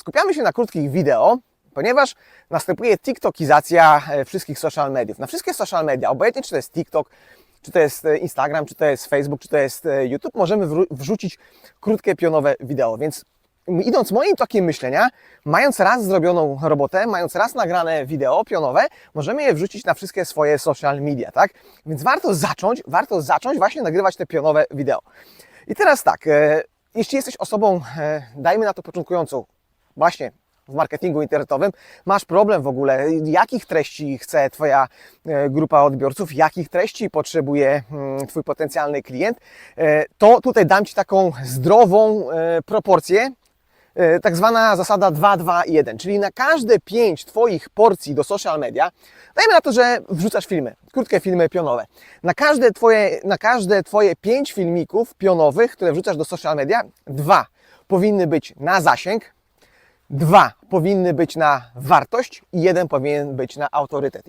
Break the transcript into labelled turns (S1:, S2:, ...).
S1: skupiamy się na krótkich wideo, ponieważ następuje TikTokizacja e, wszystkich social mediów. Na wszystkie social media, obojętnie czy to jest TikTok, czy to jest e, Instagram, czy to jest Facebook, czy to jest e, YouTube, możemy wrzucić krótkie pionowe wideo. Więc idąc moim tokiem myślenia, mając raz zrobioną robotę, mając raz nagrane wideo pionowe, możemy je wrzucić na wszystkie swoje social media, tak? Więc warto zacząć, warto zacząć właśnie nagrywać te pionowe wideo. I teraz tak, jeśli jesteś osobą, dajmy na to początkującą, właśnie w marketingu internetowym, masz problem w ogóle, jakich treści chce Twoja e, grupa odbiorców, jakich treści potrzebuje mm, Twój potencjalny klient, e, to tutaj dam Ci taką zdrową e, proporcję, tak zwana zasada 2-2-1, czyli na każde 5 Twoich porcji do social media, dajmy na to, że wrzucasz filmy, krótkie filmy pionowe. Na każde Twoje, na każde twoje 5 filmików pionowych, które wrzucasz do social media, dwa powinny być na zasięg, dwa powinny być na wartość i jeden powinien być na autorytet.